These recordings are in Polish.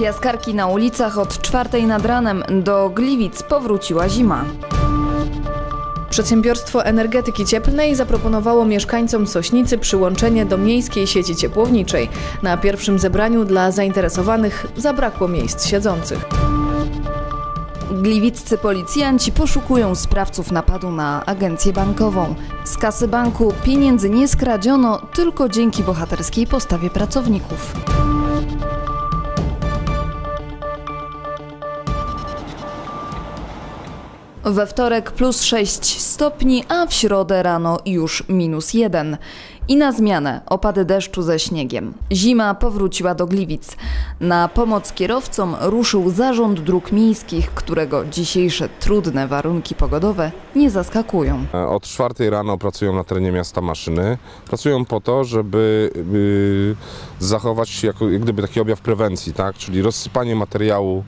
Piaskarki na ulicach od czwartej nad ranem do Gliwic powróciła zima. Przedsiębiorstwo energetyki cieplnej zaproponowało mieszkańcom Sośnicy przyłączenie do miejskiej sieci ciepłowniczej. Na pierwszym zebraniu dla zainteresowanych zabrakło miejsc siedzących. Gliwiccy policjanci poszukują sprawców napadu na agencję bankową. Z kasy banku pieniędzy nie skradziono tylko dzięki bohaterskiej postawie pracowników. We wtorek plus 6 stopni, a w środę rano już minus 1. I na zmianę opady deszczu ze śniegiem. Zima powróciła do Gliwic. Na pomoc kierowcom ruszył Zarząd Dróg Miejskich, którego dzisiejsze trudne warunki pogodowe nie zaskakują. Od czwartej rano pracują na terenie miasta maszyny. Pracują po to, żeby y, zachować jak gdyby taki objaw prewencji, tak? czyli rozsypanie materiału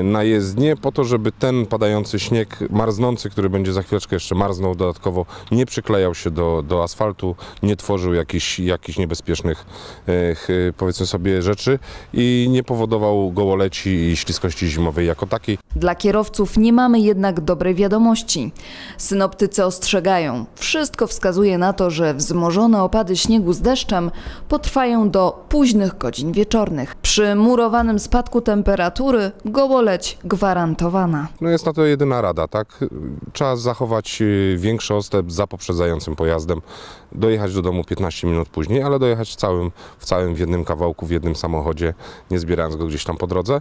y, na jezdnię po to, żeby ten padający śnieg marznący, który będzie za chwileczkę jeszcze marznął dodatkowo, nie przyklejał się do, do asfaltu, nie tworzył jakichś, jakichś niebezpiecznych ch- powiedzmy sobie rzeczy i nie powodował gołoleci i śliskości zimowej jako takiej. Dla kierowców nie mamy jednak dobrej wiadomości. Synoptycy ostrzegają, wszystko wskazuje na to, że wzmożone opady śniegu z deszczem potrwają do późnych godzin wieczornych. Przy murowanym spadku temperatury gołoleć gwarantowana. No jest na to jedyna rada, tak? Trzeba zachować y, większy odstęp za poprzedzającym pojazdem, dojechać do domu 15 minut później, ale dojechać całym, w całym w jednym kawałku, w jednym samochodzie, nie zbierając go gdzieś tam po drodze.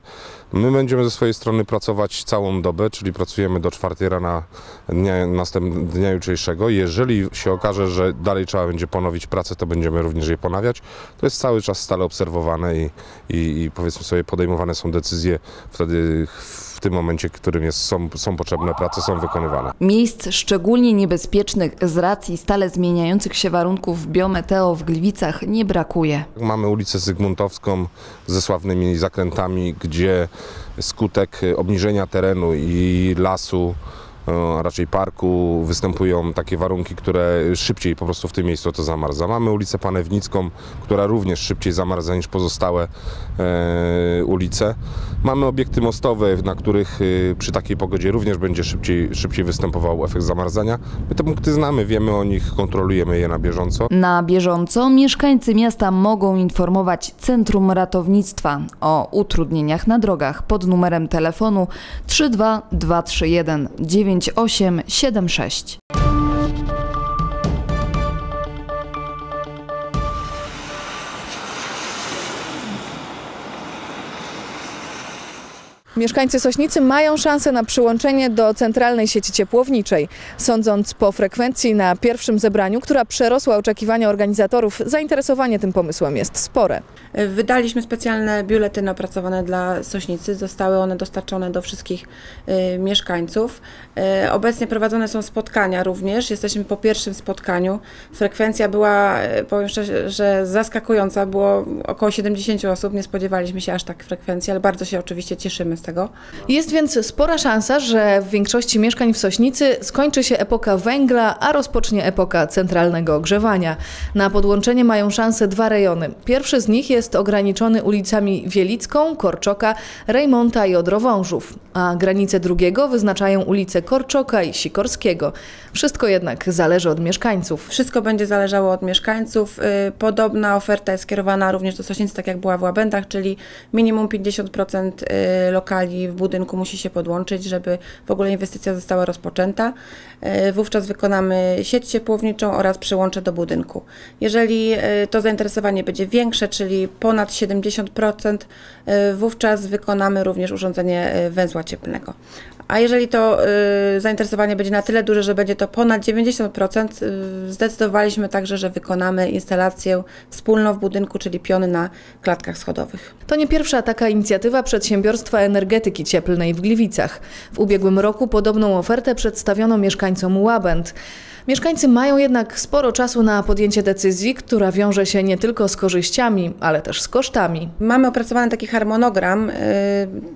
My będziemy ze swojej strony pracować całą dobę, czyli pracujemy do 4 rana dnia, następnego dnia jutrzejszego. Jeżeli się okaże, że dalej trzeba będzie ponowić pracę, to będziemy również je ponawiać. To jest cały czas stale obserwowane i, i, i powiedzmy sobie podejmowane są decyzje wtedy w tym momencie, w którym jest, są, są potrzebne prace, są wykonywane. Miejsc szczególnie niebezpiecznych z racji stale zmieniających się warunków biometeo w Gliwicach nie brakuje. Mamy ulicę Zygmuntowską ze sławnymi zakrętami, gdzie skutek obniżenia terenu i lasu, a raczej parku, występują takie warunki, które szybciej po prostu w tym miejscu to zamarza. Mamy ulicę Panewnicką, która również szybciej zamarza niż pozostałe e, ulice. Mamy obiekty mostowe, na których e, przy takiej pogodzie również będzie szybciej, szybciej występował efekt zamarzania. My te punkty znamy, wiemy o nich, kontrolujemy je na bieżąco. Na bieżąco mieszkańcy miasta mogą informować Centrum Ratownictwa o utrudnieniach na drogach pod numerem telefonu 32231 9876. Mieszkańcy Sośnicy mają szansę na przyłączenie do centralnej sieci ciepłowniczej. Sądząc po frekwencji na pierwszym zebraniu, która przerosła oczekiwania organizatorów, zainteresowanie tym pomysłem jest spore. Wydaliśmy specjalne biuletyny opracowane dla Sośnicy. Zostały one dostarczone do wszystkich y, mieszkańców. Y, obecnie prowadzone są spotkania również. Jesteśmy po pierwszym spotkaniu. Frekwencja była, y, powiem szczerze, że zaskakująca. Było około 70 osób. Nie spodziewaliśmy się aż tak frekwencji, ale bardzo się oczywiście cieszymy z tego. Jest więc spora szansa, że w większości mieszkań w Sośnicy skończy się epoka węgla, a rozpocznie epoka centralnego ogrzewania. Na podłączenie mają szansę dwa rejony. Pierwszy z nich jest ograniczony ulicami Wielicką, Korczoka, Rejmonta i Odrowążów, a granice drugiego wyznaczają ulice Korczoka i Sikorskiego. Wszystko jednak zależy od mieszkańców. Wszystko będzie zależało od mieszkańców. Y, Podobna oferta jest skierowana również do Sośnicy, tak jak była w Łabędach, czyli minimum 50% y, lokali w budynku musi się podłączyć, żeby w ogóle inwestycja została rozpoczęta. Y, Wówczas wykonamy sieć ciepłowniczą oraz przyłącze do budynku. Jeżeli y, to zainteresowanie będzie większe, czyli ponad 70%, y, wówczas wykonamy również urządzenie węzła cieplnego. A jeżeli to y, zainteresowanie będzie na tyle duże, że będzie to ponad 90%, y, zdecydowaliśmy także, że wykonamy instalację wspólną w budynku, czyli piony na klatkach schodowych. To nie pierwsza taka inicjatywa przedsiębiorstwa energetyki cieplnej w Gliwicach. W ubiegłym roku podobną ofertę przedstawiono mieszkańcom Łabęd. Mieszkańcy mają jednak sporo czasu na podjęcie decyzji, która wiąże się nie tylko z korzyściami, ale też z kosztami. Mamy opracowany taki harmonogram. y,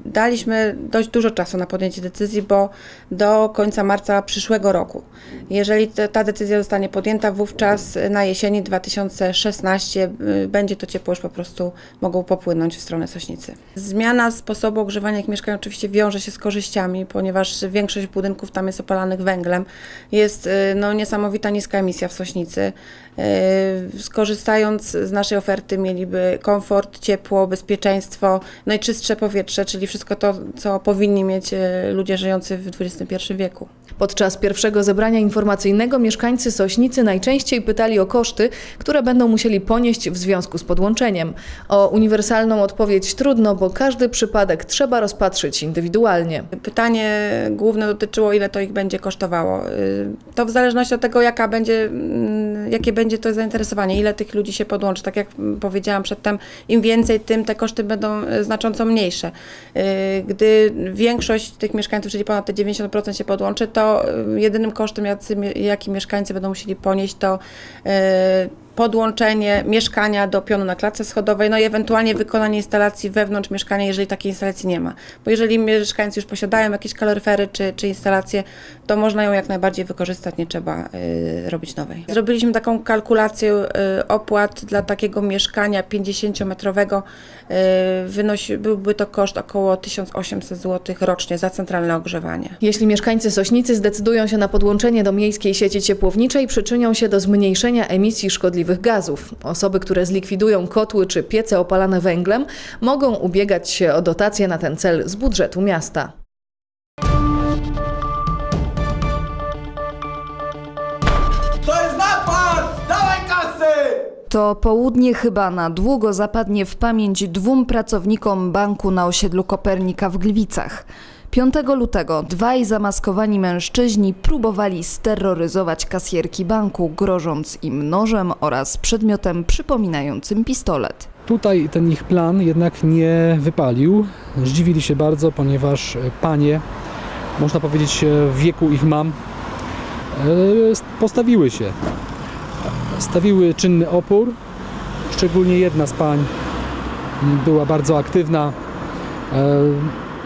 Daliśmy dość dużo czasu na podjęcie decyzji, bo do końca marca przyszłego roku. Jeżeli ta decyzja zostanie podjęta, wówczas na jesieni 2016 y, będzie to ciepło już po prostu mogło popłynąć w stronę Sośnicy. Zmiana sposobu ogrzewania ich mieszkań oczywiście wiąże się z korzyściami, ponieważ większość budynków tam jest opalanych węglem. Jest y, no, niesamowita niska emisja w Sośnicy. Y, Skorzystając z naszej oferty mieliby komfort, ciepło, bezpieczeństwo, no i czystsze powietrze, czyli wszystko to, co powinni mieć y, ludzie żyjący w XXI wieku. Podczas pierwszego zebrania informacyjnego mieszkańcy Sośnicy najczęściej pytali o koszty, które będą musieli ponieść w związku z podłączeniem. O uniwersalną odpowiedź trudno, bo każdy przypadek trzeba rozpatrzyć indywidualnie. Pytanie główne dotyczyło, ile to ich będzie kosztowało. Y, To w zależności od tego, jaka będzie, mm, jakie będzie to zainteresowanie, ile tych ludzi się podłączy. Tak jak powiedziałam przedtem, im więcej, tym te koszty będą y, znacząco mniejsze. Y, Gdy większość tych mieszkańców, czyli ponad te 90% się podłączy, to y, jedynym kosztem, jaki mieszkańcy będą musieli ponieść, to podłączenie mieszkania do pionu na klatce schodowej, no i ewentualnie wykonanie instalacji wewnątrz mieszkania, jeżeli takiej instalacji nie ma. Bo jeżeli mieszkańcy już posiadają jakieś kaloryfery czy, czy instalacje, to można ją jak najbardziej wykorzystać, nie trzeba y, robić nowej. Zrobiliśmy taką kalkulację y, opłat dla takiego mieszkania 50-metrowego. Y, wynosi, byłby to koszt około 1800 zł rocznie za centralne ogrzewanie. Jeśli mieszkańcy Sośnicy zdecydują się na podłączenie do miejskiej sieci ciepłowniczej, przyczynią się do zmniejszenia emisji szkodliwych gazów. Osoby, które zlikwidują kotły czy piece opalane węglem, mogą ubiegać się o dotacje na ten cel z budżetu miasta. To jest napad! Dawaj kasy! To południe chyba na długo zapadnie w pamięć dwóm pracownikom banku na osiedlu Kopernika w Gliwicach. 5 lutego dwaj zamaskowani mężczyźni próbowali steroryzować kasjerki banku, grożąc im nożem oraz przedmiotem przypominającym pistolet. Tutaj ten ich plan jednak nie wypalił. Zdziwili się bardzo, ponieważ e, panie, można powiedzieć e, w wieku ich mam, e, postawiły się. Stawiły czynny opór. Szczególnie jedna z pań była bardzo aktywna.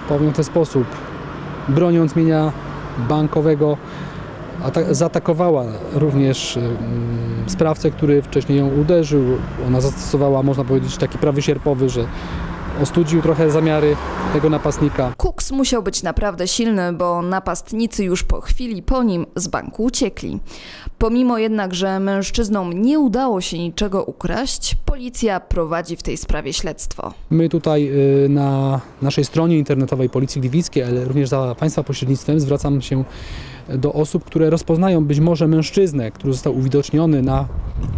Powiem w ten sposób. Broniąc mienia bankowego, ata- zaatakowała również em, sprawcę, który wcześniej ją uderzył. Ona zastosowała, można powiedzieć, taki prawy sierpowy, że ostudził trochę zamiary tego napastnika. Kuks musiał być naprawdę silny, bo napastnicy już po chwili po nim z banku uciekli. Pomimo jednak, że mężczyznom nie udało się niczego ukraść, policja prowadzi w tej sprawie śledztwo. My tutaj y, na naszej stronie internetowej Policji Gliwickiej, ale również za Państwa pośrednictwem zwracam się do osób, które rozpoznają być może mężczyznę, który został uwidoczniony na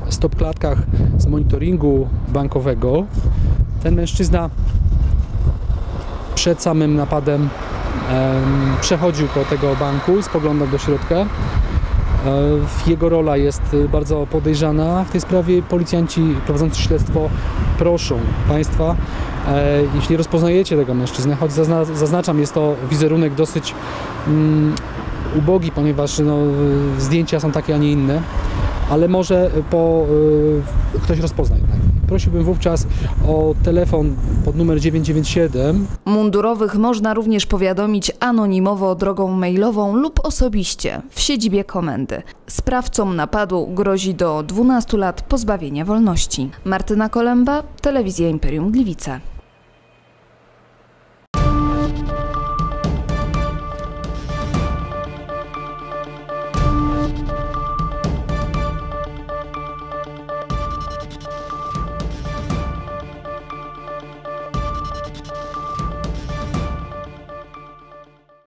stopklatkach z monitoringu bankowego. Ten mężczyzna przed samym napadem em, przechodził po tego banku, spoglądał do środka. E, Jego rola jest bardzo podejrzana. W tej sprawie policjanci prowadzący śledztwo proszą Państwa, e, jeśli rozpoznajecie tego mężczyznę, choć zazna, zaznaczam, jest to wizerunek dosyć mm, ubogi, ponieważ no, zdjęcia są takie, a nie inne, ale może po, y, ktoś rozpozna. Prosiłbym wówczas o telefon pod numer 997 Mundurowych można również powiadomić anonimowo drogą mailową lub osobiście w siedzibie komendy. Sprawcom napadu grozi do 12 lat pozbawienia wolności. Martyna Kolęba, Telewizja Imperium Gliwice.